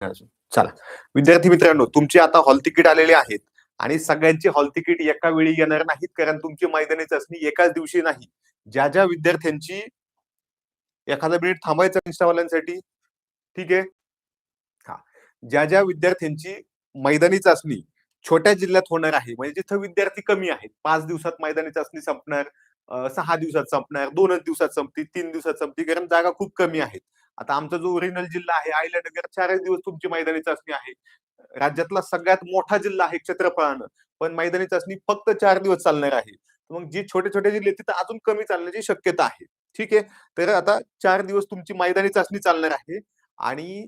अजून. चला. विद्यार्थी मित्रांनो तुमची आता हॉल तिकीट आलेले आहेत आणि सगळ्यांचे हॉल तिकीट एका वेळी येणार नाहीत कारण तुमची मैदानी चाचणी एकाच दिवशी नाही. ज्या ज्या विद्यार्थ्यांची एखादा मिनिट थांबायचं इंस्टावाल्यांसाठी ठीक आहे? हा. ज्या ज्या विद्यार्थ्यांची मैदानी चाचणी छोट्या जिल्ह्यात होणार आहे म्हणजे जिथं विद्यार्थी कमी आहेत पाच दिवसात मैदानी चाचणी संपणार सहा दिवसात संपणार दोनच दिवसात संपती तीन दिवसात संपती कारण जागा खूप कमी आहेत. आता आमचा जो ओरिजिनल जिल्हा आहे आयल्यानगर चारही दिवस तुमची मैदानी चाचणी आहे. राज्यातला सगळ्यात मोठा जिल्हा आहे क्षेत्रफळानं. पण मैदानी चाचणी फक्त चार दिवस चालणार आहे. मग जी छोटे छोटे जिल्हे तिथं अजून कमी चालण्याची शक्यता आहे. ठीक आहे? तर आता चार दिवस तुमची मैदानी चाचणी चालणार आहे. आणि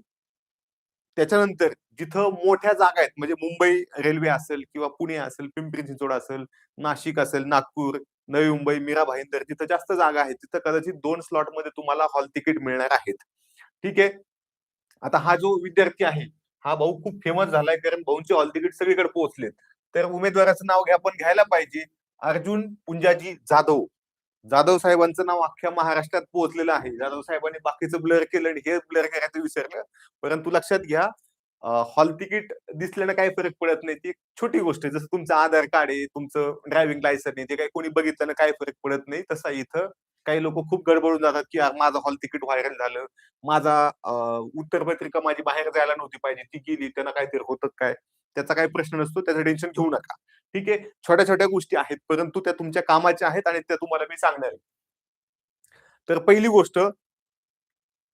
त्याच्यानंतर जिथं मोठ्या जागा आहेत म्हणजे मुंबई रेल्वे असेल किंवा पुणे असेल पिंपरी चिंचवड असेल नाशिक असेल नागपूर नवी मुंबई मीरा भाईंदर तिथं जास्त जागा आहेत तिथं कदाचित दोन स्लॉटमध्ये तुम्हाला हॉल तिकीट मिळणार आहेत. ठीक आहे. आता हा जो विद्यार्थी आहे हा भाऊ खूप फेमस झालाय कारण भाऊंचे ऑल तिकीट सगळीकडे पोहोचलेत. तर उमेदवाराचं नाव घ्या आपण घ्यायला पाहिजे. अर्जुन पुंजाजी जाधव. जाधव साहेबांचं नाव अख्ख्या महाराष्ट्रात पोहोचलेलं आहे. जाधव साहेबांनी बाकीचं ब्लर केलं आणि हे ब्लर करायचं विसरलं. परंतु लक्षात घ्या हॉल तिकीट दिसल्यानं काही फरक पडत नाही. ती छोटी गोष्ट आहे. जसं तुमचं आधार कार्ड आहे तुमचं ड्रायव्हिंग लायसन्स आहे ते काही कोणी बघितल्यानं काही फरक पडत नाही. तसा इथं. काही लोक खूप गडबडून जातात की यार माझं हॉल तिकीट व्हायरल झालं. माझा उत्तरपत्रिका माझी बाहेर जायला नव्हती पाहिजे. ती गेली त्यांना काहीतरी होतं काय? त्याचा काही प्रश्न नसतो. त्याचं टेन्शन घेऊ नका. ठीक आहे? छोट्या छोट्या गोष्टी आहेत परंतु त्या तुमच्या कामाच्या आहेत आणि त्या तुम्हाला मी सांगणार आहे. तर पहिली गोष्ट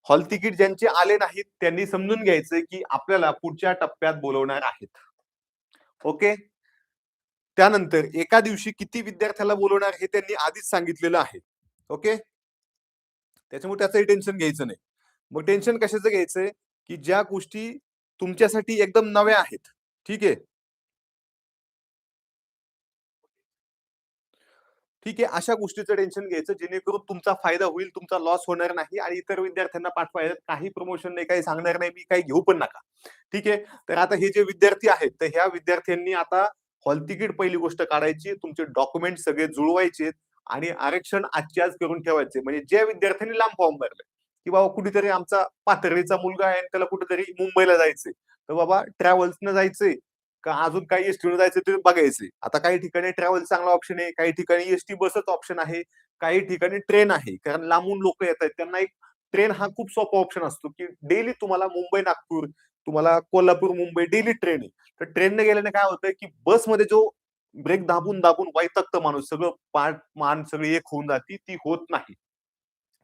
हॉल तिकीट ज्यांचे आले नाहीत त्यांनी समजून घ्यायचं की आपल्याला पुढच्या टप्प्यात बोलवणार आहेत. ओके? त्यानंतर एका दिवशी किती विद्यार्थ्याला बोलवणार हे त्यांनी आधीच सांगितलेलं आहे. ओके? त्याच्यामुळे त्याचंही टेन्शन घ्यायचं नाही. मग टेन्शन कशाचं घ्यायचंय? की ज्या गोष्टी तुमच्यासाठी एकदम नव्या आहेत. ठीक आहे? ठीक आहे अशा गोष्टीचं टेन्शन घ्यायचं जेणेकरून तुमचा फायदा होईल तुमचा लॉस होणार नाही आणि इतर विद्यार्थ्यांना पाठवायला काही प्रमोशन नाही काही सांगणार नाही मी काही घेऊ पण नका. ठीक आहे? तर आता हे जे विद्यार्थी आहेत तर ह्या विद्यार्थ्यांनी आता हॉल तिकीट पहिली गोष्ट काढायची तुमचे डॉक्युमेंट सगळे जुळवायचे आणि आरक्षण आजची आज करून ठेवायचे. म्हणजे ज्या विद्यार्थ्यांनी लांब फॉर्म भरले की बाबा कुठेतरी आमचा पाथर्डीचा मुलगा आहे आणि त्याला कुठेतरी मुंबईला जायचंय तर बाबा ट्रॅव्हल्सनं जायचंय का अजून काही एसटी जायचं ते बघायचंय आता काही ठिकाणी ट्रॅव्हल चांगला ऑप्शन आहे काही ठिकाणी एसटी बसच ऑप्शन आहे काही ठिकाणी ट्रेन आहे. कारण लांबून लोक येत आहेत. त्यांना एक ट्रेन हा खूप सोपा ऑप्शन असतो की डेली तुम्हाला मुंबई नागपूर तुम्हाला कोल्हापूर मुंबई डेली ट्रेन आहे. तर ट्रेनने गेल्याने काय होतंय की बसमध्ये जो ब्रेक दाबून दाबून वैतकतं माणूस सगळं पाठ मान सगळी एक होऊन जाती ती होत नाही.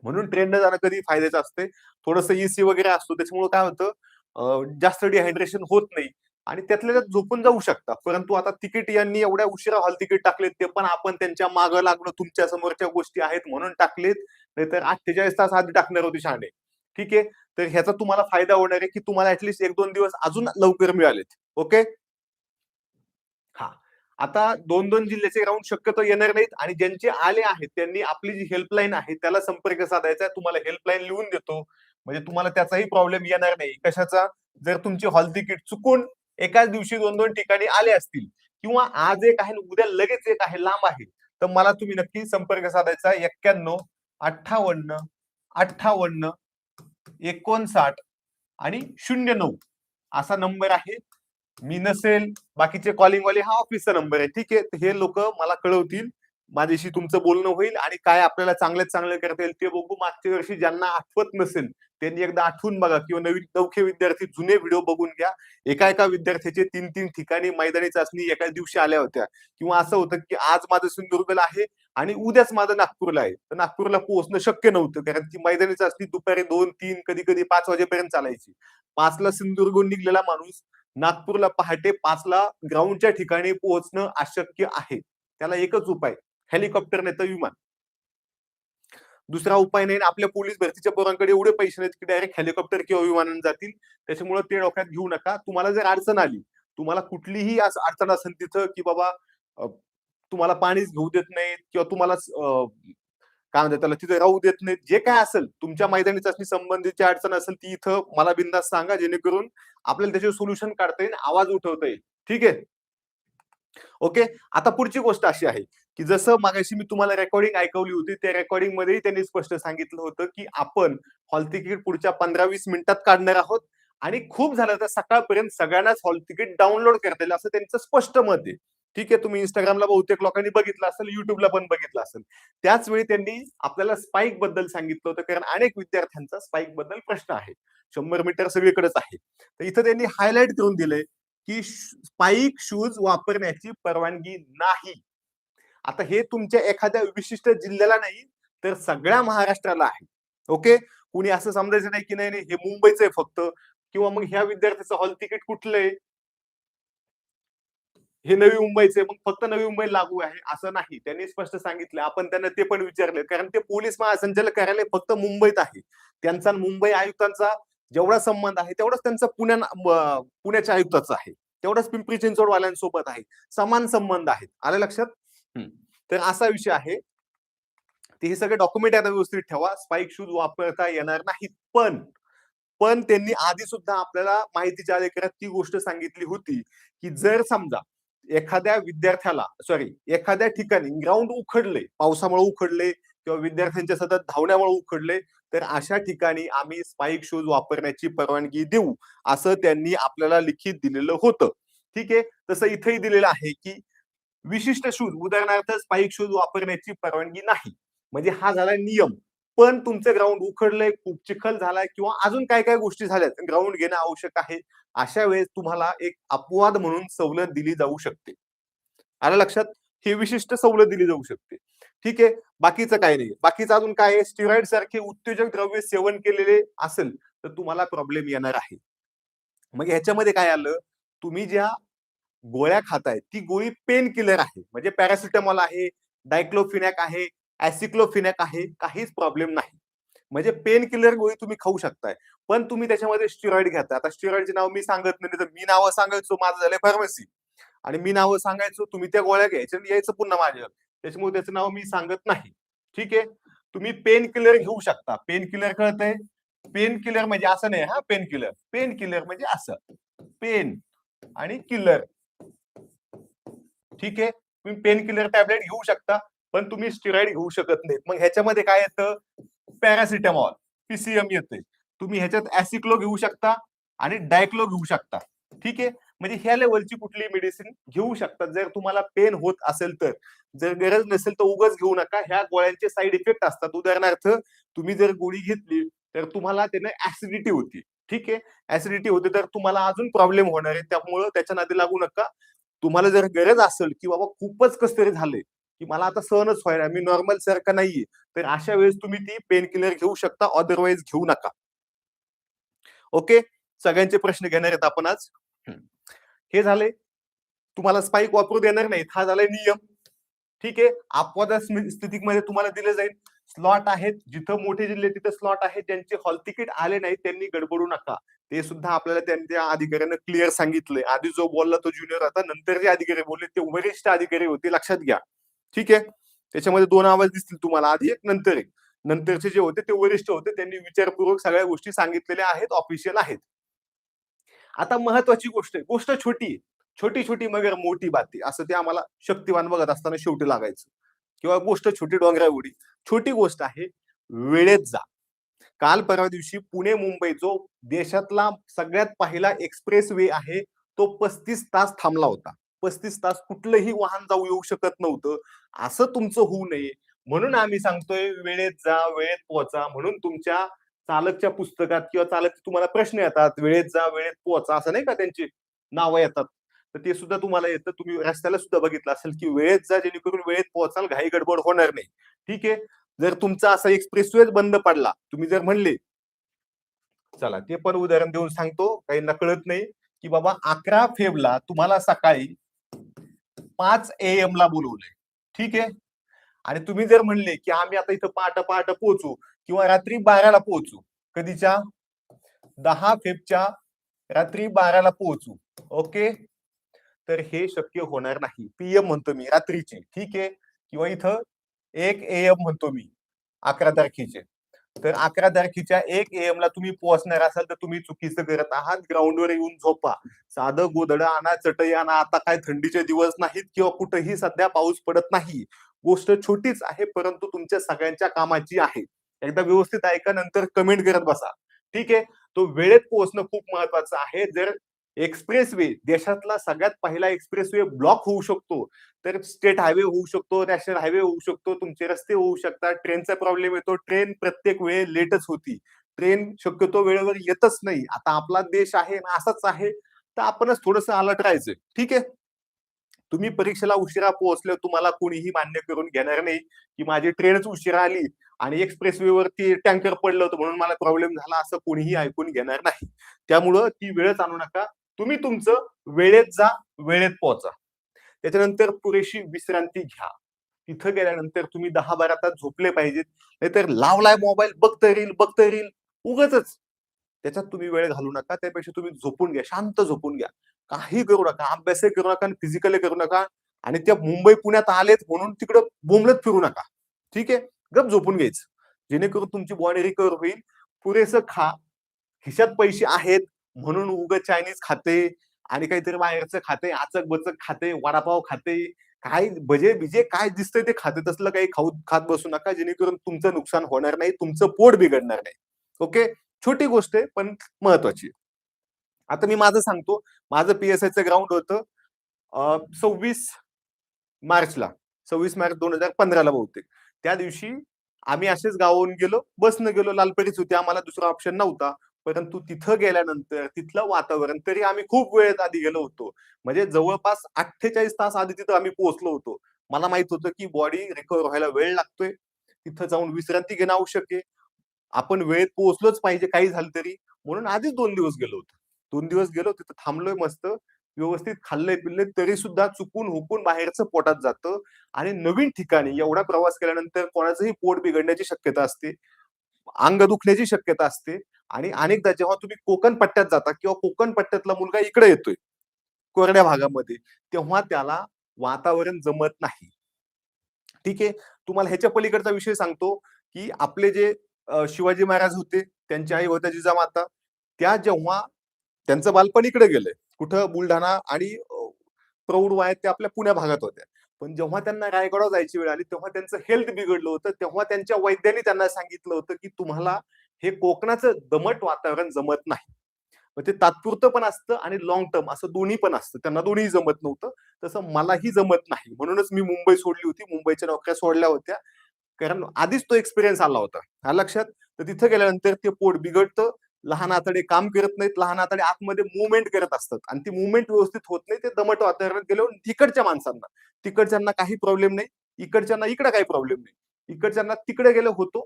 म्हणून ट्रेनने जाणं कधी फायद्याचं असते थोडस एसी वगैरे असतो. त्याच्यामुळे काय होतं जास्त डिहायड्रेशन होत नाही. आणि त्यातल्या त्यात झोपून जाऊ शकता. परंतु आता तिकीट यांनी एवढ्या उशिरा हॉल तिकीट टाकलेत ते पण आपण त्यांच्या मागं लागलो तुमच्या समोरच्या गोष्टी आहेत म्हणून टाकलेत. नाहीतर अठ्ठेचाळीस तास आधी टाकणार होती शाणे ठीक आहे? तर ह्याचा तुम्हाला फायदा होणार आहे की तुम्हाला ऍटलिस्ट एक दोन दिवस अजून लवकर मिळालेत. ओके? हा. आता दोन दोन जिल्ह्याचे राऊंड शक्यतो येणार नाहीत आणि ज्यांचे आले आहेत त्यांनी आपली जी हेल्पलाईन आहे त्याला संपर्क साधायचा तुम्हाला हेल्पलाईन लिहून देतो. म्हणजे तुम्हाला त्याचाही प्रॉब्लेम येणार नाही. कशाचा? जर तुमची हॉल तिकीट चुकून एकाच दिवशी दोन दोन ठिकाणी आले असतील. किंवा आज एक आहे उद्या लगेच एक आहे लांब आहे. तर मला तुम्ही नक्की संपर्क साधायचा एक्क्याण्णव अठ्ठावन्न अठ्ठावन्न एकोणसाठ आणि शून्य नऊ. असा नंबर आहे. मी नसेल बाकीचे कॉलिंग वाले हा ऑफिसचा नंबर आहे. ठीक आहे हे लोक मला कळवतील. माझ्याशी तुमचं बोलणं होईल आणि काय आपल्याला चांगल्यात चांगलं करता येईल ते बघू. मागच्या वर्षी ज्यांना आठवत नसेल त्यांनी एकदा आठवून बघा किंवा नवीन नवखे विद्यार्थी जुने व्हिडिओ बघून घ्या. एका एका विद्यार्थ्याचे तीन तीन ठिकाणी मैदानी चाचणी एकाच दिवशी आल्या होत्या. किंवा असं होतं की आज माझं सिंधुदुर्गला आहे आणि उद्याच माझं नागपूरला आहे. तर नागपूरला पोहोचणं शक्य नव्हतं कारण ती मैदानी चाचणी दुपारी दोन तीन कधी कधी पाच वाजेपर्यंत चालायची. पाचला सिंधुदुर्गहून निघलेला माणूस नागपूरला पहाटे पाचला ग्राउंडच्या ठिकाणी पोहोचणं अशक्य आहे. त्याला एकच उपाय हेलिकॉप्टर नाही तर विमान. दुसरा उपाय नाही आपल्या पोलीस भरतीच्या पोरांकडे एवढे पैसे नाहीत की डायरेक्ट हेलिकॉप्टर किंवा विमानाने जातील. त्याच्यामुळे ते डोक्यात घेऊ नका. तुम्हाला जर अडचण आली तुम्हाला कुठलीही अडचण असेल तिथं की बाबा तुम्हाला पाणीच घेऊ देत नाहीत किंवा तुम्हाला काय म्हणतात त्याला तिथे राहू देत नाहीत. जे काय असेल तुमच्या मैदानी चाचणी संबंधीची अडचण असेल ती इथं मला बिंदास सांगा जेणेकरून आपल्याला त्याचे सोल्युशन काढता येईल आवाज उठवता येईल. ठीक आहे? ओके? आता पुढची गोष्ट अशी आहे. की जसं मागाशी मी तुम्हाला रेकॉर्डिंग ऐकवली होती त्या रेकॉर्डिंगमध्ये त्यांनी स्पष्ट सांगितलं होतं की आपण हॉल तिकीट पुढच्या पंधरा वीस मिनिटात काढणार आहोत आणि खूप झालं तर सकाळपर्यंत सगळ्यांनाच हॉल तिकीट डाउनलोड करता येईल असं त्यांचं स्पष्ट मत आहे. ठीक आहे तुम्ही इंस्टाग्रामला बहुतेक लोकांनी बघितलं असेल युट्यूबला पण बघितलं असेल. त्याच वेळी त्यांनी आपल्याला स्पाईकबद्दल सांगितलं होतं कारण अनेक विद्यार्थ्यांचा स्पाईकबद्दल प्रश्न आहे. शंभर मीटर सगळीकडेच आहे. तर इथं त्यांनी हायलाईट करून दिलंय की स्पाईक शूज वापरण्याची परवानगी नाही. आता हे तुमच्या एखाद्या विशिष्ट जिल्ह्याला नाही तर सगळ्या महाराष्ट्राला आहे. ओके? कुणी असं समजायचं नाही की नाही नाही हे मुंबईचं आहे फक्त. किंवा मग ह्या विद्यार्थ्याचं हॉल तिकीट कुठलं आहे? हे नवी मुंबईचे मग फक्त नवी मुंबई लागू आहे असं नाही. त्यांनी स्पष्ट सांगितलं. आपण त्यांना ते पण विचारले. कारण ते पोलीस महासंचालक कार्यालय फक्त मुंबईत आहे. त्यांचा मुंबई आयुक्तांचा जेवढा संबंध आहे तेवढाच त्यांचा पुण्या पुण्याच्या आयुक्ताचा आहे. तेवढाच पिंपरी चिंचवडवाल्यांसोबत आहे. समान संबंध आहेत. आलं लक्षात? तर असा विषय आहे. ते हे सगळे डॉक्युमेंट आता व्यवस्थित ठेवा. स्पाईक शूज वापरता येणार नाहीत. पण पण त्यांनी आधी सुद्धा आपल्याला माहितीच्या अधिकारात ती गोष्ट सांगितली होती की जर समजा एखाद्या विद्यार्थ्याला सॉरी एखाद्या ठिकाणी ग्राउंड उखडले पावसामुळे उखडले किंवा विद्यार्थ्यांच्या सतत धावण्यामुळे उखडले तर अशा ठिकाणी आम्ही स्पाईक शूज वापरण्याची परवानगी देऊ असं त्यांनी आपल्याला लिखित दिलेलं होतं. ठीक आहे? तसं इथेही दिलेलं आहे की विशिष्ट शूज उदाहरणार्थ स्पाईक शूज वापरण्याची परवानगी नाही. म्हणजे हा झाला नियम. पण तुमचं ग्राउंड उखडलंय खूप चिखल झालाय किंवा अजून काय काय गोष्टी झाल्यात ग्राउंड घेणं आवश्यक आहे अशा वेळेस तुम्हाला एक अपवाद म्हणून सवलत दिली जाऊ शकते. आलं लक्षात? ही विशिष्ट सवलत दिली जाऊ शकते. ठीक आहे? बाकीचं काय नाही बाकीचं अजून काय आहे? स्टिरॉइड सारखे उत्तेजक द्रव्य सेवन केलेले असेल तर तुम्हाला प्रॉब्लेम येणार आहे. मग ह्याच्यामध्ये काय आलं? तुम्ही ज्या गोळ्या खाताय ती गोळी पेन किलर आहे. म्हणजे पॅरासिटामॉल आहे डायक्लोफिनॅक आहे ऍसिक्लोफिनॅक आहे काहीच प्रॉब्लेम नाही. म्हणजे पेन किलर गोळी तुम्ही खाऊ शकताय. पण तुम्ही त्याच्यामध्ये स्टिरॉइड घेता आता स्टिरॉइडचे नाव मी सांगत नाही तर मी नावं सांगायचो माझं झालंय फार्मसी आणि मी नावं सांगायचो तुम्ही त्या गोळ्या घ्यायच्या आणि यायचं पुन्हा माझ्यावर. त्याच्यामुळे त्याचं नाव मी सांगत नाही. ठीक आहे? तुम्ही पेन किलर घेऊ शकता. पेन किलर कळतंय? पेन किलर म्हणजे असं नाही हा पेन किलर पेन किलर म्हणजे असं. पेन आणि किलर ठीक आहे? तुम्ही पेन किलर टॅबलेट घेऊ शकता पण तुम्ही स्टिरॉइड घेऊ शकत नाहीत. मग ह्याच्यामध्ये काय येतं? पॅरासिटामॉल पीसीएम येते तुम्ही ह्याच्यात ऍसिक्लो घेऊ शकता आणि डायक्लो घेऊ शकता. ठीक आहे? म्हणजे ह्या लेवलची कुठली मेडिसिन घेऊ शकता. जर तुम्हाला पेन होत असेल तर. जर गरज नसेल तर उगाच घेऊ नका. ह्या गोळ्यांचे साईड इफेक्ट असतात. उदाहरणार्थ तुम्ही जर गोळी घेतली तर तुम्हाला त्याने ऍसिडिटी होती. ठीक आहे? ऍसिडिटी होते तर तुम्हाला अजून प्रॉब्लेम होणार आहे. त्यामुळं त्याच्या नादी लागू नका. तुम्हाला जर गरज असेल की बाबा खूपच कस तरी झालंय की मला आता सहनच व्हायला मी नॉर्मल सारखं नाहीये तर अशा वेळेस तुम्ही ती पेन किलर घेऊ शकता अदरवाईज घेऊ नका. ओके सगळ्यांचे प्रश्न घेणार आहेत आपण आज. हे झाले तुम्हाला स्पाईक वापरू देणार नाहीत. हा झालाय नियम. ठीक आहे? अपवाद स्थितीमध्ये तुम्हाला दिले जाईल. स्लॉट आहेत. जिथं मोठे जिल्हे तिथे स्लॉट आहेत. ज्यांचे हॉल तिकीट आले नाही त्यांनी गडबडू नका. ते सुद्धा आपल्याला त्यांच्या अधिकाऱ्यानं क्लिअर सांगितलंय. आधी जो बोलला तो ज्युनियर होता नंतर जे अधिकारी बोलले ते वरिष्ठ अधिकारी होते लक्षात घ्या. ठीक आहे? त्याच्यामध्ये दोन आवाज दिसतील तुम्हाला. आधी एक नंतर एक. नंतरचे जे होते ते वरिष्ठ होते. त्यांनी विचारपूर्वक सगळ्या गोष्टी सांगितलेल्या आहेत ऑफिशियल आहेत. आता महत्वाची गोष्ट आहे. गोष्ट छोटी आहे. छोटी छोटी मगर मोठी बाती असं ते आम्हाला शक्तिवान बघत असताना शेवटी लागायचं. किंवा गोष्ट छोटी डोंगरा उडी छोटी गोष्ट आहे वेळेत जा. काल परवा दिवशी पुणे मुंबई जो देशातला सगळ्यात पहिला एक्सप्रेस वे आहे तो पस्तीस तास थांबला होता. पस्तीस तास कुठलंही वाहन जाऊ येऊ शकत नव्हतं. असं तुमचं होऊ नये. म्हणून आम्ही सांगतोय वेळेत जा वेळेत पोहोचा. म्हणून तुमच्या चालकच्या पुस्तकात किंवा चालक तुम्हाला प्रश्न येतात वेळेत जा वेळेत पोहोचा असं नाही का त्यांची नावं येतात? तर ते सुद्धा तुम्हाला येतं. तुम्ही रस्त्याला सुद्धा बघितलं असेल की वेळेत जा जेणेकरून वेळेत पोहोचाल घाई गडबड होणार नाही. ठीक आहे? जर तुमचा असा एक्सप्रेसवेज बंद पडला तुम्ही जर म्हणले चला ते पण उदाहरण देऊन सांगतो काही नकळत नाही की बाबा अकरा फेबला तुम्हाला सकाळी पाच एम ला बोलवलंय. ठीक आहे? आणि तुम्ही जर म्हणले की आम्ही आता इथं पहाट पहाट पोहोचू किंवा रात्री बाराला पोहोचू कधीच्या? दहा फेबच्या रात्री बाराला पोहोचू. ओके? तर हे शक्य होणार नाही. पीएम म्हणतो मी रात्रीची. ठीक आहे? किंवा इथं एक एम म्हणतो मी अकरा तारखेचे. तर अकरा तारखेच्या एक एम ला तुम्ही पोहोचणार असाल तर तुम्ही चुकीचं करत आहात. ग्राउंडवर येऊन झोपा. साधं गोधड आणा चटई आणा. आता काय थंडीचे दिवस नाहीत किंवा कुठेही सध्या पाऊस पडत नाही. गोष्ट छोटीच आहे परंतु तुमच्या सगळ्यांच्या कामाची आहे. एकदा व्यवस्थित ऐका नंतर कमेंट करत बसा. ठीक आहे? तो वेळेत पोहोचणं खूप महत्वाचं आहे. जर एक्सप्रेस वे देशातला सगळ्यात पहिला एक्सप्रेस वे ब्लॉक होऊ शकतो. तर स्टेट हायवे होऊ शकतो नॅशनल हायवे होऊ शकतो तुमचे रस्ते होऊ शकतात ट्रेनचा प्रॉब्लेम येतो ट्रेन प्रत्येक वेळे लेटच होती. ट्रेन शक्यतो वेळेवर येतच नाही. आता आपला देश आहे ना असाच आहे तर आपणच थोडस अलर्ट राहायचं. ठीक आहे? तुम्ही परीक्षेला उशिरा पोहोचले तुम्हाला कोणीही मान्य करून घेणार नाही की माझी ट्रेनच उशिरा आली आणि एक्सप्रेस वे वरती टँकर पडलं होतं म्हणून मला प्रॉब्लेम झाला असं कोणीही ऐकून घेणार नाही. त्यामुळं ती वेळच आणू नका. तुम्ही तुमचं वेळेत जा वेळेत पोहोचा. त्याच्यानंतर पुरेशी विश्रांती घ्या. तिथं गेल्यानंतर तुम्ही दहा बारा तास झोपले पाहिजेत. नाहीतर लावलाय मोबाईल बघता येईल बघता येईल उगच त्याच्यात तुम्ही वेळ घालू नका. त्यापेक्षा तुम्ही झोपून घ्या शांत झोपून घ्या. काही करू नका अभ्यासही करू नका आणि फिजिकली करू नका. आणि त्या मुंबई पुण्यात आलेत म्हणून तिकडं बोंबलत फिरू नका. ठीक आहे? गप झोपून घ्यायचं. जेणेकरून तुमची बॉडी रिकवर होईल. पुरेसं खा. खिशात पैसे आहेत. म्हणून उग चायनीज खाते आणि काहीतरी बाहेरचं खाते आचक बचक खाते वडापाव खाते काय भजे बिजे काय दिसतंय ते खाते तसलं काही खाऊ खात बसू नका जेणेकरून तुमचं नुकसान होणार नाही तुमचं पोट बिघडणार नाही. ओके? छोटी गोष्ट आहे पण महत्वाची आता मी माझं सांगतो माझं पीएसआयचं ग्राउंड होतं सव्वीस मार्चला सव्वीस मार्च दोन हजार पंधराला बहुतेक. त्या दिवशी आम्ही असेच गावाहून गेलो बसनं गेलो लालपेठीच होती आम्हाला दुसरा ऑप्शन नव्हता. परंतु तिथं गेल्यानंतर तिथलं वातावरण तरी आम्ही खूप वेळेत आधी गेलो होतो. म्हणजे जवळपास अठ्ठेचाळीस तास आधी तिथं आम्ही पोहोचलो होतो. मला माहीत होतं की बॉडी रिकवर व्हायला वेळ लागतोय. तिथं जाऊन विश्रांती घेणं आवश्यक आहे. आपण वेळेत पोहोचलोच पाहिजे काही झालं तरी. म्हणून आधीच दोन दिवस गेलो होतो. दोन दिवस गेलो तिथं थांबलोय मस्त. व्यवस्थित खाल्लंय पिल्लंय तरी सुद्धा चुकून हुकून बाहेरचं पोटात जातं. आणि नवीन ठिकाणी एवढा प्रवास केल्यानंतर कोणाचंही पोट बिघडण्याची शक्यता असते. अंग दुखण्याची शक्यता असते. आणि अनेकदा जेव्हा तुम्ही कोकण पट्ट्यात जाता किंवा कोकण पट्ट्यातला मुलगा इकडे येतोय कोरड्या भागामध्ये तेव्हा त्याला वातावरण जमत नाही. ठीक आहे? तुम्हाला ह्याच्या पलीकडचा विषय सांगतो की आपले जे शिवाजी महाराज होते त्यांचे आई होत्या जिजामाता त्या जेव्हा त्यांचं बालपण इकडे गेलंय कुठं बुलढाणा आणि प्रौढ वयात त्या आपल्या पुण्या भागात होत्या. पण जेव्हा त्यांना रायगडावर जायची वेळ आली तेव्हा त्यांचं हेल्थ बिघडलं होतं तेव्हा त्यांच्या वैद्यांनी त्यांना सांगितलं होतं की तुम्हाला हे कोकणाचं दमट वातावरण जमत नाही. मग ते तात्पुरतं पण असतं आणि लॉंग टर्म असं दोन्ही पण असतं. त्यांना दोन्ही जमत नव्हतं. तसं मलाही जमत नाही. म्हणूनच मी मुंबई सोडली होती. मुंबईच्या नोकऱ्या सोडल्या होत्या. कारण आधीच तो एक्सपिरियन्स आला होता. हा लक्षात? तर तिथं गेल्यानंतर ते पोट बिघडतं. लहान आतडे काम करत नाहीत. लहान आतडे आतमध्ये मुवमेंट करत असतात. आणि ती मुवमेंट व्यवस्थित होत नाही. ते दमट वातावरणात गेल्यावर तिकडच्या माणसांना. तिकडच्यांना काही प्रॉब्लेम नाही. इकडच्यांना इकडे काही प्रॉब्लेम नाही. इकडच्यांना तिकडे गेलं होतो.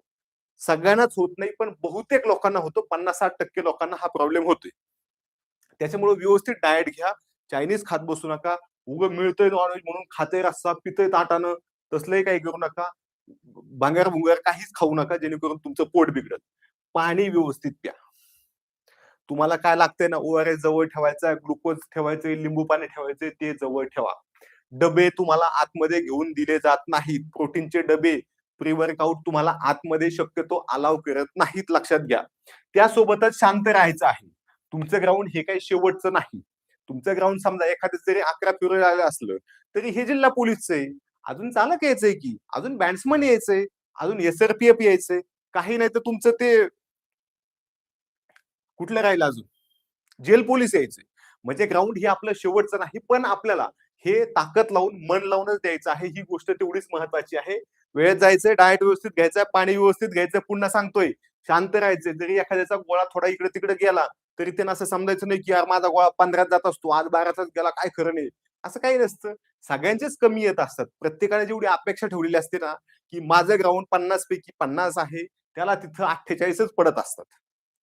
सगळ्यांनाच होत नाही पण बहुतेक लोकांना होतो. पन्नास साठ टक्के लोकांना हा प्रॉब्लेम होतोय. त्याच्यामुळे व्यवस्थित डाएट घ्या. चायनीज खात बसू नका. उग मिळतोय नॉनव्हेज म्हणून खाते रस्सा पितय ताटानं. तसलंही काही करू नका. बांगार भुंगार काहीच खाऊ नका जेणेकरून तुमचं पोट बिघडत पाणी व्यवस्थित प्या. तुम्हाला काय लागतंय ना ओआरएस जवळ ठेवायचा ग्लुकोज ठेवायचे लिंबू पाणी ठेवायचे ते जवळ ठेवा. डबे तुम्हाला आतमध्ये घेऊन दिले जात नाहीत. प्रोटीनचे डबे प्री वर्कआउट तुम्हाला आतमध्ये शक्यतो अलाव करत नाहीत लक्षात घ्या. त्यासोबतच शांत राहायचं आहे. तुमचं ग्राउंड हे काही शेवटचं नाही. तुमचं ग्राउंड समजा एखादं जरी अकरा फिरत आलं असलं तरी हे जिल्हा पोलीसचं. आहे अजून चालक यायचंय की? अजून बॅट्समन यायचंय. अजून एस आर पी एफ यायचंय. काही नाही तर तुमचं ते कुठलं राहिलं अजून? जेल पोलीस यायचंय म्हणजे ग्राउंड हे आपलं शेवटचं नाही पण आपल्याला हे ताकद लावून मन लावूनच द्यायचं आहे. ही गोष्ट तेवढीच महत्वाची आहे. वेळेत जायचंय डाएट व्यवस्थित घ्यायचं पाणी व्यवस्थित घ्यायचं पुन्हा सांगतोय शांत राहायचंय जरी एखाद्याचा गोळा थोडा इकडे तिकडे गेला तरी त्यांना असं समजायचं नाही की यार माझा गोळा पंधरात जात असतो आज बाराचाच गेला काय खरं नाही. असं काही नसतं. सगळ्यांचेच कमी येत असतात. प्रत्येकाने जेवढी अपेक्षा ठेवलेली असते ना की माझं ग्राउंड पन्नास पैकी पन्नास आहे त्याला तिथं अठ्ठेचाळीसच पडत असतात.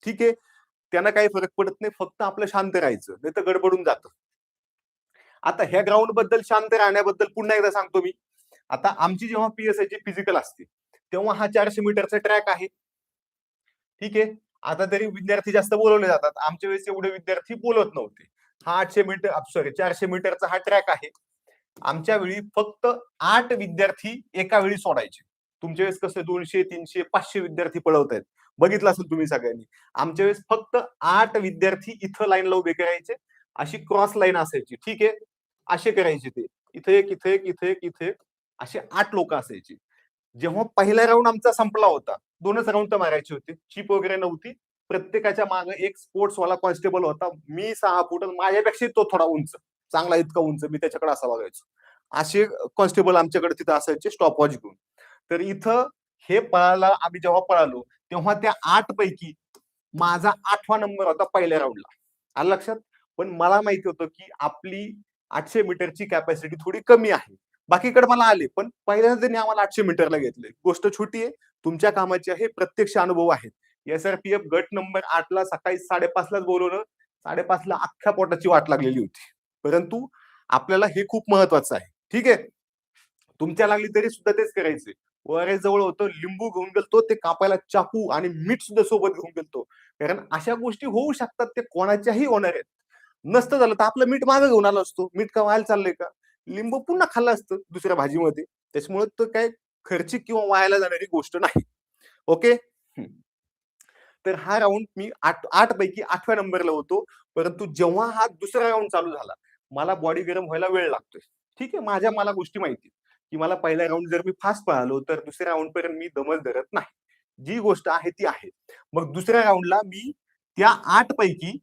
ठीक आहे? त्यांना काही फरक पडत नाही. फक्त आपलं शांत राहायचं नाही तर गडबडून जातं. आता ह्या ग्राउंडबद्दल शांत राहण्याबद्दल पुन्हा एकदा सांगतो मी. आता आमची जेव्हा पीएसआय ची फिजिकल असते तेव्हा हा चारशे मीटरचा ट्रॅक आहे. ठीक आहे? आता तरी विद्यार्थी जास्त बोलवले जातात. आमच्या वेळेस एवढे विद्यार्थी बोलत नव्हते. हा आठशे मीटर सॉरी चारशे मीटरचा हा ट्रॅक आहे. आमच्या वेळी फक्त आठ विद्यार्थी एका वेळी सोडायचे. तुमच्या वेळेस कसं दोनशे तीनशे पाचशे विद्यार्थी पळवत आहेत? बघितलं असेल तुम्ही सगळ्यांनी. आमच्या वेळेस फक्त आठ विद्यार्थी इथं लाईनला उभे करायचे. अशी क्रॉस लाईन असायची. ठीक आहे? असे करायचे ते. इथे एक इथे एक इथे एक इथे असे आठ लोक असायचे. जेव्हा पहिला राऊंड आमचा संपला होता दोनच राऊंड तर मारायचे होते. चिप वगैरे नव्हती. प्रत्येकाच्या मागे एक स्पोर्ट्स वाला कॉन्स्टेबल होता. मी सहा फूट माझ्यापेक्षा तो थोडा उंच. चांगला इतका उंच. मी त्याच्याकडे असा बघायचो. असे कॉन्स्टेबल आमच्याकडे तिथं असायचे स्टॉप वॉच घेऊन. तर इथं हे पळायला आम्ही जेव्हा पळालो तेव्हा त्या आठ पैकी माझा आठवा नंबर होता पहिल्या राऊंडला आलं लक्षात? पण मला माहिती होतं की आपली आठशे मीटरची कॅपॅसिटी थोडी कमी आहे. बाकीकडे मला आले पण पहिल्यांदा त्यांनी आम्हाला आठशे मीटरला घेतले गोष्ट छोटी आहे तुमच्या कामाची आहे प्रत्यक्ष अनुभव आहेत. एस आर पी एफ गट नंबर आठ ला सकाळी साडेपाच लाच बोलवलं साडेपाच ला अख्ख्या पोटाची वाट लागलेली होती. परंतु आपल्याला हे खूप महत्वाचं आहे. ठीक आहे? तुमच्या लागली तरी सुद्धा तेच करायचे वरे जवळ होतं लिंबू घेऊन गेलतो ते कापायला चाकू आणि मीठ सुद्धा सोबत घेऊन गेलतो. कारण अशा गोष्टी होऊ शकतात ते कोणाच्याही होणार आहेत. नसतं झालं तर आपलं मीठ मागं घेऊन आलो असतो. मीठ का व्हायला चाललंय का? लिंबू पुन्हा खाल्लं असतं दुसऱ्या भाजीमध्ये. त्याच्यामुळे तो काय खर्चिक किंवा वायाला जाणारी गोष्ट नाही. ओके? तर हा राऊंड मी आठ आठ पैकी आठव्या नंबरला होतो. परंतु जेव्हा हा दुसरा राऊंड चालू झाला मला बॉडी गरम व्हायला वेळ लागतोय. ठीक आहे? माझ्या मला गोष्टी माहिती की मला पहिला राऊंड जर मी फास्ट पळालो तर दुसऱ्या राऊंड पर्यंत मी दमच धरत नाही. जी गोष्ट आहे ती आहे. मग दुसऱ्या राऊंडला मी त्या आठ पैकी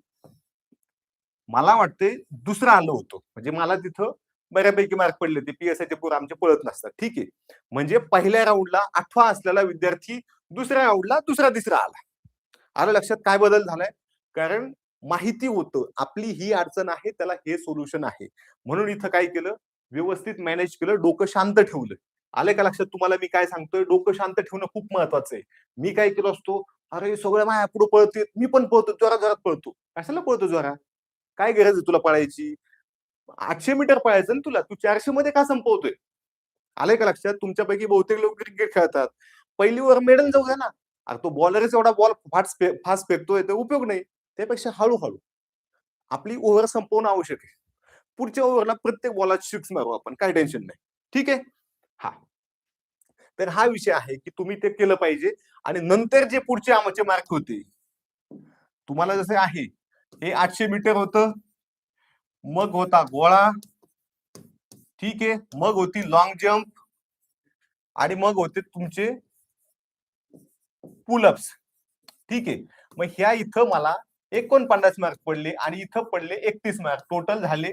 मला वाटते दुसरा आलो होतो. म्हणजे मला तिथं बऱ्यापैकी मार्क पडले ते पीएसआयचे पोर आमचे पळत नसतात. ठीक आहे. म्हणजे पहिल्या राऊंडला आठवा असलेला विद्यार्थी दुसऱ्या राऊंडला दुसरा तिसरा आला. आलं लक्षात काय बदल झालाय? कारण माहिती होतं. आपली ही अडचण आहे त्याला हे सोल्युशन आहे. म्हणून इथं काय केलं? व्यवस्थित मॅनेज केलं. डोकं शांत ठेवलं. आले का लक्षात तुम्हाला मी काय सांगतोय? डोकं शांत ठेवणं खूप महत्वाचं आहे. मी काय केलं असतो? अरे सगळं माझ्या पुढे पळते मी पण पळतो जोरात जोरात पळतो. कशाला पळतो जोरात? काय गरज आहे तुला पळायची? आठशे मीटर पळायचं ना तुला तू चारशे मध्ये का संपवतोय? आलंय का लक्षात? तुमच्यापैकी बहुतेक लोक क्रिकेट खेळतात. पहिली मेडल जाऊ ना. अरे तो बॉलरच एवढा बॉल फास्ट फास्ट फेकतोय तर उपयोग नाही. त्यापेक्षा हळूहळू. आपली ओव्हर संपवणं आवश्यक आहे. पुढच्या ओव्हरला प्रत्येक बॉला सिक्स मारू आपण काय टेन्शन नाही. ठीक आहे? हा. तर हा विषय आहे की तुम्ही ते केलं पाहिजे आणि नंतर जे पुढचे आमचे मार्क होते तुम्हाला जसे आहे हे आठशे मीटर होतं. मग होता गोळा. ठीक आहे. मग होती लॉंग जम्प आणि मग होते तुमचे पुलअप्स ठीक आहे. मग ह्या इथं मला एकोणपन्नास मार्क पडले आणि इथं पडले एकतीस मार्क टोटल झाले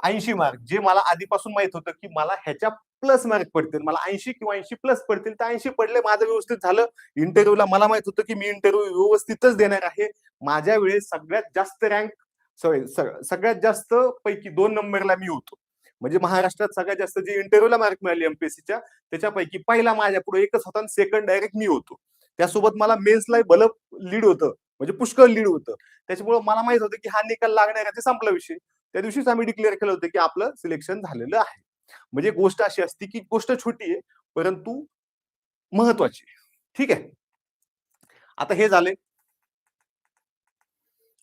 ऐंशी मार्क जे मला आधीपासून माहीत होतं की मला ह्याच्या प्लस मार्क पडतील. मला ऐंशी किंवा ऐंशी प्लस पडतील. तर ऐंशी पडले माझं व्यवस्थित झालं. इंटरव्ह्यूला मला माहीत होतं की मी इंटरव्ह्यू व्यवस्थितच देणार आहे. माझ्या वेळेस सगळ्यात जास्त रँक सॉरी सगळ्यात जास्त पैकी दोन नंबरला मी होतो. म्हणजे महाराष्ट्रात सगळ्यात जास्त जे इंटरव्ह्यूला मार्क मिळाले एमपीएससीच्या त्याच्यापैकी पहिला माझ्या पुढे एकच होता आणि सेकंड डायरेक्ट मी होतो. त्यासोबत मला मेन्सला भलं लीड होतं. म्हणजे पुष्कळ लीड होतं. त्याच्यामुळे मला माहीत होतं की हा निकाल लागणार आहे. ते संपला विषय. त्या दिवशीच आम्ही डिक्लेअर केलं होतं की आपलं सिलेक्शन झालेलं आहे. म्हणजे गोष्ट अशी असते की गोष्ट छोटी आहे परंतु महत्वाची ठीक आहे? आता हे झाले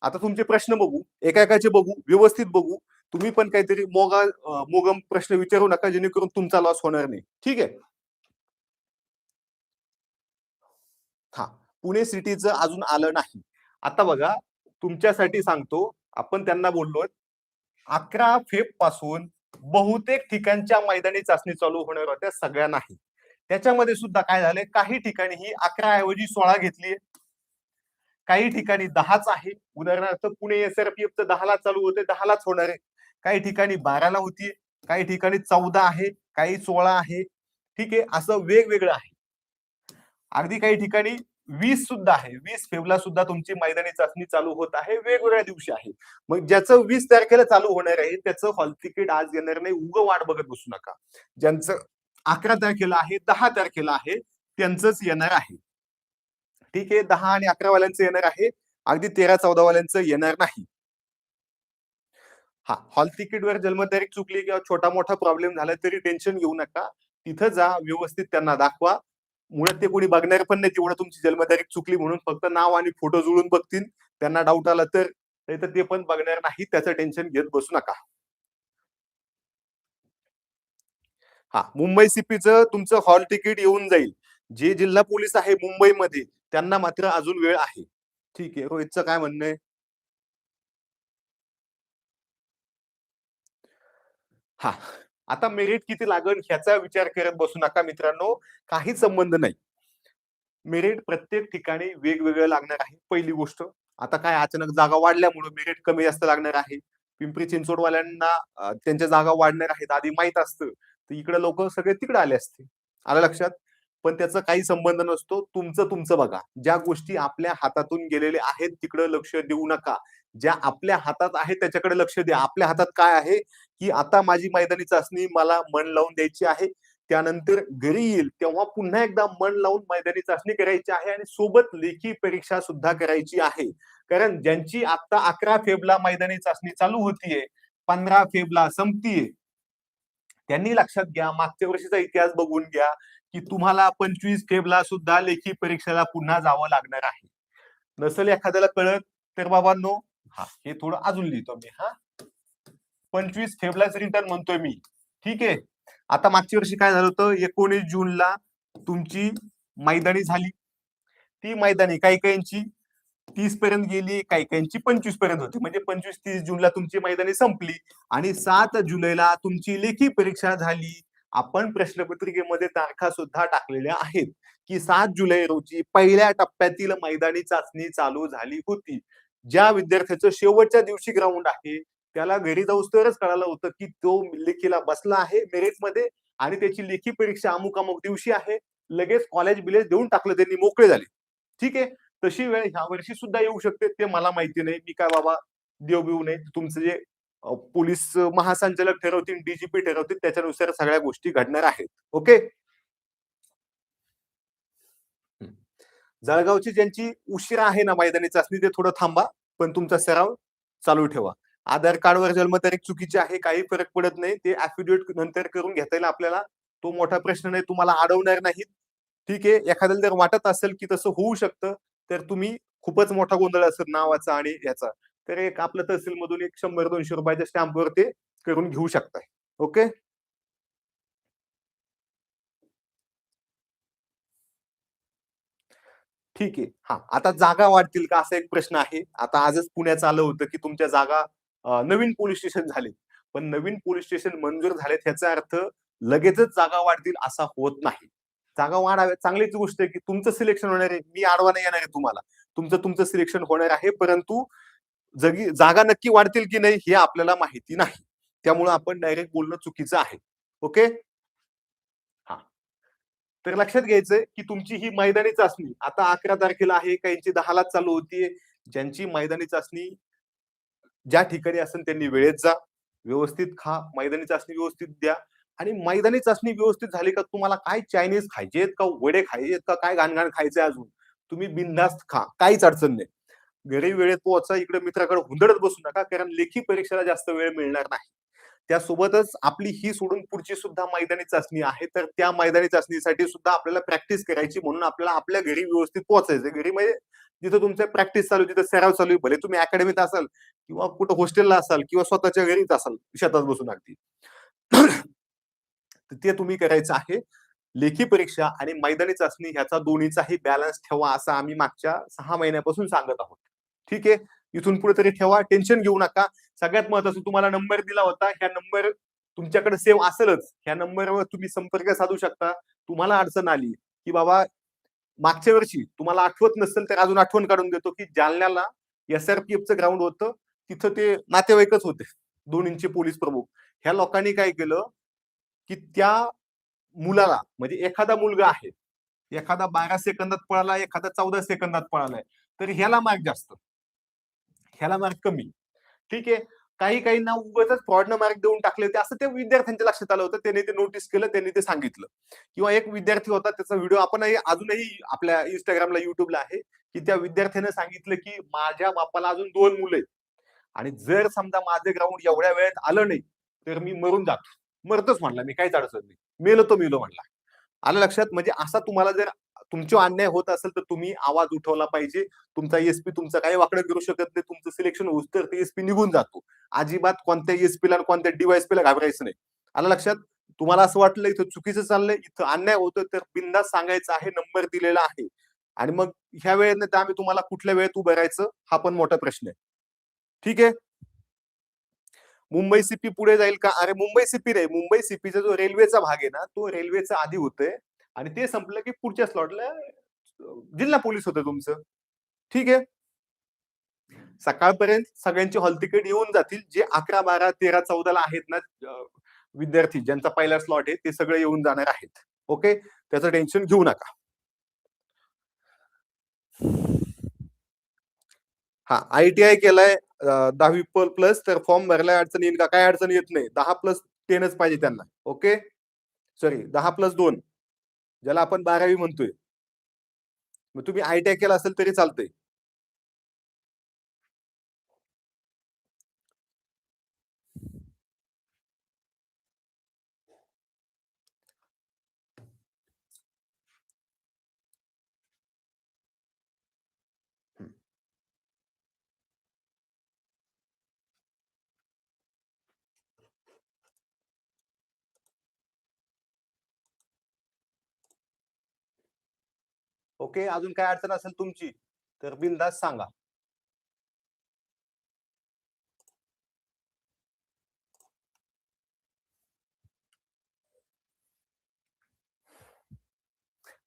आता तुमचे प्रश्न बघू. एका एकाचे बघू व्यवस्थित बघू. तुम्ही पण काहीतरी मोगा मोगम प्रश्न विचारू नका जेणेकरून तुमचा लॉस होणार नाही. ठीक आहे? हा. पुणे सिटीचं अजून आलं नाही. आता बघा तुमच्यासाठी सांगतो आपण त्यांना बोललो अकरा फेबपासून बहुतेक ठिकाणच्या मैदानी चाचणी चालू होणार होत्या सगळ्या नाही त्याच्यामध्ये सुद्धा काय झालंय? काही ठिकाणी ही अकरा ऐवजी सोळा घेतली काही ठिकाणी दहाच आहे. उदाहरणार्थ पुणे एसआरपीएफ दहाला चालू होते दहालाच होणार आहे. काही ठिकाणी बाराला होतीये काही ठिकाणी चौदा आहे काही सोळा आहे. ठीक आहे असं वेगवेगळं आहे. अगदी काही ठिकाणी वीस सुद्धा आहे. वीस फेबला सुद्धा तुमची मैदानी चाचणी चालू होत आहे. वेगवेगळ्या दिवशी आहे. मग ज्याचं वीस तारखेला चालू होणार आहे त्याचं हॉल तिकीट आज येणार नाही. उग वाट बघत बसू नका. ज्यांचं अकरा तारखेला आहे दहा तारखेला आहे त्यांचंच येणार आहे. ठीक आहे? दहा आणि अकरा वाल्यांचं येणार आहे. अगदी तेरा चौदा वाल्यांचं येणार नाही. हा हॉल तिकीटवर जन्मतारीख चुकली किंवा छोटा मोठा प्रॉब्लेम झाला तरी टेन्शन घेऊ नका. तिथं जा व्यवस्थित त्यांना दाखवा. मुळात ते कोणी बघणार पण नाही तेवढं तुमची जन्मतारीख चुकली म्हणून. फक्त नाव आणि फोटो जुळून बघतील. त्यांना डाऊट आला तर ते पण बघणार नाही. त्याचं टेन्शन घेत बसू नका. हा मुंबई सीपीचं तुमचं हॉल तिकीट येऊन जाईल. जे जिल्हा पोलीस आहे मुंबईमध्ये त्यांना मात्र अजून वेळ आहे. ठीक आहे रोहितचं काय म्हणणं आहे? हा. आता मेरिट किती लागण ह्याचा विचार करत बसू नका मित्रांनो. काही संबंध नाही. मेरिट प्रत्येक ठिकाणी वेगवेगळं लागणार आहे. पहिली गोष्ट आता काय अचानक जागा वाढल्यामुळे मेरिट कमी जास्त लागणार आहे. पिंपरी चिंचवडवाल्यांना त्यांच्या जागा वाढणार आहेत. आधी माहीत असतं तर इकडे लोक सगळे तिकडे आले असते. आलं लक्षात? पण त्याचा काही संबंध नसतो. तुमचं तुमचं बघा. ज्या गोष्टी आपल्या हातातून गेलेल्या आहेत तिकडे लक्ष देऊ नका. ज्या आपल्या हातात आहे त्याच्याकडे लक्ष द्या. आपल्या हातात काय आहे की आता माझी मैदानी चाचणी मला मन लावून द्यायची आहे. त्यानंतर घरी येईल तेव्हा पुन्हा एकदा मन लावून मैदानी चाचणी करायची आहे आणि सोबत लेखी परीक्षा सुद्धा करायची आहे. कारण ज्यांची आता अकरा फेबला मैदानी चाचणी चालू होतीये पंधरा फेबला संपतीये त्यांनी लक्षात घ्या मागच्या वर्षीचा इतिहास बघून घ्या की तुम्हाला पंचवीस फेबला सुद्धा लेखी परीक्षेला पुन्हा जावं लागणार आहे. नसेल एखाद्याला कळत तर बाबांनो हा हे थोडं अजून लिहितो मी हा. पंचवीस फेबलाच रिटर्न म्हणतोय मी. ठीक आहे? आता मागच्या वर्षी काय झालं होतं? एकोणीस जूनला तुमची मैदानी झाली. ती मैदानी काही काहींची तीस पर्यंत गेली काही काहींची पंचवीसपर्यंत होती. म्हणजे पंचवीस तीस जूनला तुमची मैदानी संपली आणि सात जुलैला तुमची लेखी परीक्षा झाली. आपण प्रश्नपत्रिकेमध्ये तारखा सुद्धा टाकलेल्या आहेत की सात जुलै रोजी पहिल्या टप्प्यातील मैदानी चाचणी चालू झाली होती. ज्या विद्यार्थ्याचं शेवटच्या दिवशी ग्राउंड आहे त्याला घरी जाऊस तरच कळालं होतं की तो लेखीला बसला आहे मेरिटमध्ये आणि त्याची लेखी परीक्षा अमुक अमुक दिवशी आहे. लगेच कॉलेज बिलेज देऊन टाकलं त्यांनी मोकळे झाले. ठीक आहे? तशी वेळ ह्या वर्षी सुद्धा येऊ शकते ते मला माहिती नाही. मी काय बाबा देव बिऊ नाही. तुमचं जे पोलीस महासंचालक ठरवतील डीजीपी ठरवतील त्याच्यानुसार सगळ्या गोष्टी घडणार आहेत. ओके? जळगावची ज्यांची उशिरा आहे ना मैदानी चाचणी ते थोडं थांबा पण तुमचा सराव चालू ठेवा. आधार कार्डवर जन्मतारीख चुकीची आहे काही फरक पडत नाही ते ऍफिडेविट नंतर करून घेता येईल आपल्याला. तो मोठा प्रश्न नाही तुम्हाला अडवणार नाहीत ठीक आहे एखाद्याला जर वाटत असेल की तसं होऊ शकतं तर तुम्ही खूपच मोठा गोंधळ असेल नावाचा आणि याचा. तर एक आपलं तहसील मधून एक शंभर दोनशे रुपयाच्या स्टॅम्पवर ते करून घेऊ शकताय. ओके? ठीक आहे. हा आता जागा वाढतील का असा एक प्रश्न आहे. आता आजच पुण्यात आलं होतं की तुमच्या जागा नवीन पोलीस स्टेशन झाले पण नवीन पोलीस स्टेशन मंजूर झालेत ह्याचा अर्थ लगेचच जागा वाढतील असा होत नाही. जागा वाढाव्या चांगलीच गोष्ट आहे की तुमचं सिलेक्शन होणार आहे. मी आडवा नाही येणार आहे तुम्हाला. तुमचं तुमचं सिलेक्शन होणार आहे परंतु जगी जागा नक्की वाढतील की नाही हे आपल्याला माहिती नाही. त्यामुळे आपण डायरेक्ट बोलणं चुकीचं आहे. ओके तर लक्षात घ्यायचंय की तुमची ही मैदानी चाचणी आता अकरा तारखेला आहे काहींची दहालाच चालू होतीये. ज्यांची मैदानी चाचणी ज्या ठिकाणी असेल त्यांनी वेळेत जा व्यवस्थित खा मैदानी चाचणी व्यवस्थित द्या. आणि मैदानी चाचणी व्यवस्थित झाली का तुम्हाला काय चायनीज खायचे आहेत का वडे खायचे आहेत का काय घाणघाण खायचंय अजून? तुम्ही बिनधास्त खा काहीच अडचण नाही. घरी वेळेत पोहोचा इकडे मित्राकडे हुंदडत बसू नका कारण लेखी परीक्षेला जास्त वेळ मिळणार नाही. त्यासोबतच आपली ही सोडून पुढची सुद्धा मैदानी चाचणी आहे. तर त्या मैदानी चाचणीसाठी सुद्धा आपल्याला प्रॅक्टिस करायची म्हणून आपल्याला आपल्या घरी व्यवस्थित पोहोचायचं घरी म्हणजे जिथं तुमचं प्रॅक्टिस चालू आहे, तिथं सराव चालू आहे भले तुम्ही अकॅडमीत असाल किंवा कुठं हॉस्टेलला असाल किंवा स्वतःच्या घरीच असाल शेतात बसून अगदी. तर ते तुम्ही करायचं आहे. लेखी परीक्षा आणि मैदानी चाचणी ह्याचा दोन्हीचाही बॅलन्स ठेवा असं आम्ही मागच्या सहा महिन्यापासून सांगत आहोत. ठीक आहे? इथून पुढे तरी ठेवा. टेन्शन घेऊ नका. सगळ्यात महत्वाचं तुम्हाला नंबर दिला होता. ह्या नंबर तुमच्याकडे सेव्ह असेलच. ह्या नंबरवर तुम्ही संपर्क साधू शकता. तुम्हाला अडचण आली की बाबा मागच्या वर्षी तुम्हाला आठवत नसेल तर अजून आठवण काढून देतो की जालन्याला एसआरपीएफचं ग्राउंड होतं. तिथं ते नातेवाईकच होते. दोन्हींचे पोलीस प्रमुख. ह्या लोकांनी काय केलं की त्या मुलाला म्हणजे एखादा मुलगा आहे एखादा बारा सेकंदात पळाला एखादा चौदा सेकंदात पळालाय तर ह्याला मार्क जास्त. ह्याला मार्क कमी. ठीक आहे. काही काहींना उगाच फ्रॉडनं मार्क देऊन टाकले होते असं ते विद्यार्थ्यांच्या लक्षात आलं होतं. त्यांनी ते नोटीस केलं त्यांनी ते सांगितलं. किंवा एक विद्यार्थी होता त्याचा व्हिडिओ आपणही अजूनही आपल्या इंस्टाग्रामला युट्यूबला आहे की त्या विद्यार्थ्यानं सांगितलं की माझ्या बापाला अजून दोन मुलं आहेत. आणि जर समजा माझं ग्राउंड एवढ्या वेळेत आलं नाही तर मी मरून जातो. मरतच म्हणला मी काहीच अडचण नाही. मेलो तो मेलो म्हणला. आलं लक्षात? म्हणजे असा तुम्हाला जर तुमचे अन्याय होत असेल तर तुम्ही आवाज उठवला पाहिजे. तुमचा एसपी तुमचं काही वाकडं करू शकत नाही. तुमचं सिलेक्शन होत तर ते एसपी निघून जातो. अजिबात कोणत्या एसपीला कोणत्या डीवायएसपीला घाबरायचं नाही. आला लक्षात? तुम्हाला असं वाटलं इथं चुकीचं चाललंय इथं अन्याय होतोय तर बिंदास सांगायचं आहे नंबर दिलेला आहे. आणि मग ह्या वेळेत नाही तर आम्ही तुम्हाला कुठल्या वेळेत उभं राहायचं? हा पण मोठा प्रश्न आहे. ठीक आहे? मुंबई सीपी पुढे जाईल का? अरे मुंबई सीपी रे मुंबई सीपीचा जो रेल्वेचा भाग आहे ना तो रेल्वेचा आधी होतोय. आणि ते संपलं की पुढच्या स्लॉटला जिल्हा पोलीस होतं तुमचं. ठीक आहे? सकाळपर्यंत सगळ्यांची हॉल तिकीट येऊन जातील. जे अकरा बारा तेरा चौदाला आहेत ना विद्यार्थी ज्यांचा पहिला स्लॉट आहे ते सगळे येऊन जाणार आहेत. ओके? त्याचं टेन्शन घेऊ नका. हा आयटीआय केलाय दहावी प्लस तर फॉर्म भरलाय अडचण येईल का? काय अडचण येत नाही. दहा प्लस टेनच पाहिजे त्यांना. ओके? सॉरी दहा प्लस दोन. ज्याला आपण बारावी म्हणतोय. मग तुम्ही आयटीआय केला असेल तरी चालतंय. ओके? अजून काय अडचण असेल तुमची तर बिनधास्त सांगा.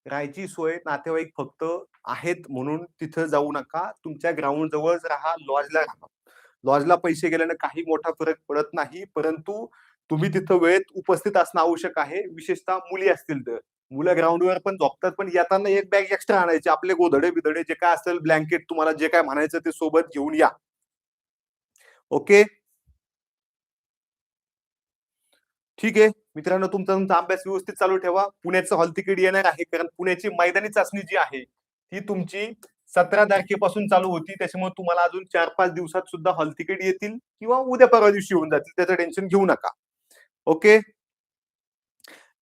राहायची सोय नातेवाईक फक्त आहेत म्हणून तिथं जाऊ नका. तुमच्या ग्राउंड जवळच राहा लॉजला राहा. लॉजला पैसे गेल्याने काही मोठा फरक पडत नाही परंतु तुम्ही तिथं वेळेत उपस्थित असणं आवश्यक आहे. विशेषतः मुली असतील तर. मुलं ग्राउंडवर पण झोपतात पण येताना एक बॅग एक्स्ट्रा आणायची आपले गोधडे बिधडे जे काय असेल ब्लँकेट तुम्हाला जे काय म्हणायचं ते सोबत घेऊन या. ओके ठीक आहे. मित्रांनो तुमचा तुमचा अभ्यास व्यवस्थित चालू ठेवा. पुण्याचं हॉल तिकीट येणार आहे कारण पुण्याची मैदानी चाचणी जी आहे ती तुमची सतरा तारखेपासून चालू होती. त्याच्यामुळे तुम्हाला अजून चार पाच दिवसात सुद्धा हॉल तिकीट येतील किंवा उद्या परवा दिवशी येऊन जातील. त्याचं टेन्शन घेऊ नका. ओके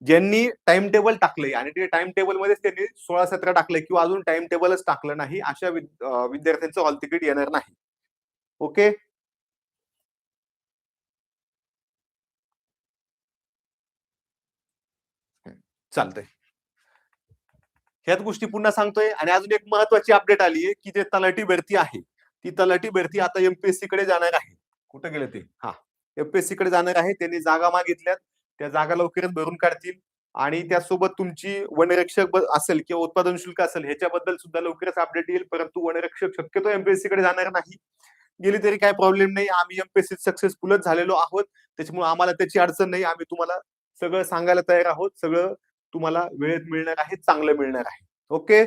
ज्यांनी टाइम टेबल टाकलंय. आणि ते टाइम टेबल मध्येच त्यांनी सोळा सतरा टाकलंय किंवा अजून टाइम टेबलच टाकलं नाही अशा विद्यार्थ्यांचं हॉल तिकीट येणार नाही. ओके चालतंय. ह्याच गोष्टी पुन्हा सांगतोय. आणि अजून एक महत्वाची अपडेट आली आहे की जे तलाठी भरती आहे ती तलाठी भरती आता एमपीएससी कडे जाणार आहे. कुठे गेले ते? हा. एमपीएससी कडे जाणार आहे. त्यांनी जागा मागितल्यात. त्या जागा लवकरच भरून काढतील आणि त्यासोबत तुमची वनरक्षक असेल किंवा उत्पादन शुल्क असेल ह्याच्याबद्दल सुद्धा लवकरच अपडेट येईल. परंतु वनरक्षक शक्यतो एमपीएससी कडे जाणार नाही. गेली तरी काय प्रॉब्लेम नाही. आम्ही एमपीएससी सक्सेसफुलच झालेलो आहोत. त्याच्यामुळे आम्हाला त्याची अडचण नाही. आम्ही तुम्हाला सगळं सांगायला तयार आहोत. सगळं तुम्हाला वेळेत मिळणार आहे. चांगलं मिळणार आहे. ओके?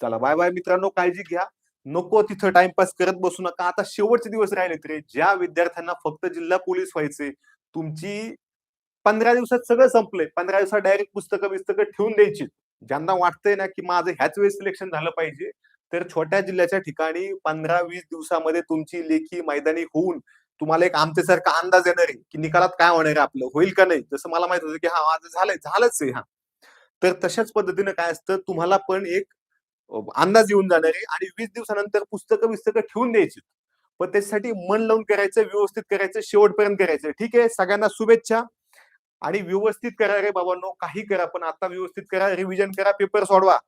चला बाय बाय मित्रांनो. काळजी घ्या. नको तिथं टाइमपास करत बसू नका. आता शेवटचे दिवस राहिले तरी ज्या विद्यार्थ्यांना फक्त जिल्हा पोलीस व्हायचे तुमची पंधरा दिवसात सगळं संपलंय. पंधरा दिवसात डायरेक्ट पुस्तकं बिस्तकं ठेवून द्यायची. ज्यांना वाटतंय ना की माझं ह्याच वेळेस सिलेक्शन झालं पाहिजे तर छोट्या जिल्ह्याच्या ठिकाणी पंधरा वीस दिवसामध्ये तुमची लेखी मैदानी होऊन तुम्हाला एक आमच्यासारखा अंदाज येणार आहे की निकालात काय होणार आहे आपलं होईल का नाही? जसं मला माहीत होतं की हा माझं झालंय झालंच आहे हा. तर तशाच पद्धतीने काय असतं तुम्हाला पण एक अंदाज येऊन जाणार आहे आणि वीस दिवसानंतर पुस्तकं बिस्तकं ठेवून द्यायची. पण त्याच्यासाठी मन लावून करायचं व्यवस्थित करायचं शेवटपर्यंत करायचं. ठीक आहे? सगळ्यांना शुभेच्छा. आणि व्यवस्थित करा रे बाबांनो काही करा पण आता व्यवस्थित करा रिव्हिजन करा पेपर सोडवा